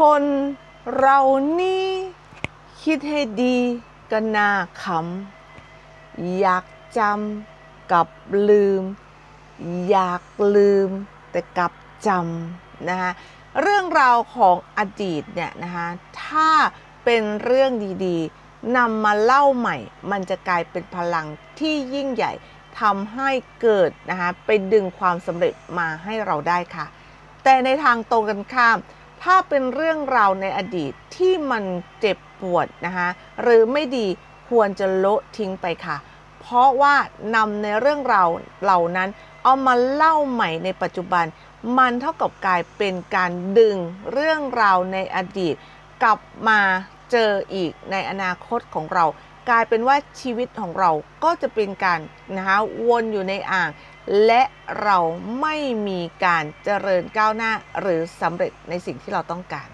คนเรานี่คิดให้ดีก็น่าขำอยากจำกับลืม อยากลืมแต่กลับจำนะคะเรื่องราวของอดีตเนี่ยนะคะถ้าเป็นเรื่องดีๆนำมาเล่าใหม่ มันจะกลายเป็นพลังที่ยิ่งใหญ่ทำให้เกิดนะคะไปดึงความสำเร็จมาให้เราได้ค่ะ แต่ในทางตรงกันข้าม ถ้าเป็นเรื่องราวในอดีตที่มันเจ็บปวดนะคะหรือไม่ดีควรจะโละทิ้งไปค่ะ เพราะว่านำในเรื่องราวเหล่านั้น เอามาเล่าใหม่ในปัจจุบัน มันเท่ากับกลายเป็นการดึงเรื่องราวในอดีต กลับมา เจออีกในอนาคตของเรา กลายเป็นว่าชีวิตของเราก็จะเป็นการนะคะวนอยู่ในอ่าง และเราไม่มีการเจริญก้าวหน้าหรือสำเร็จในสิ่งที่เราต้องการ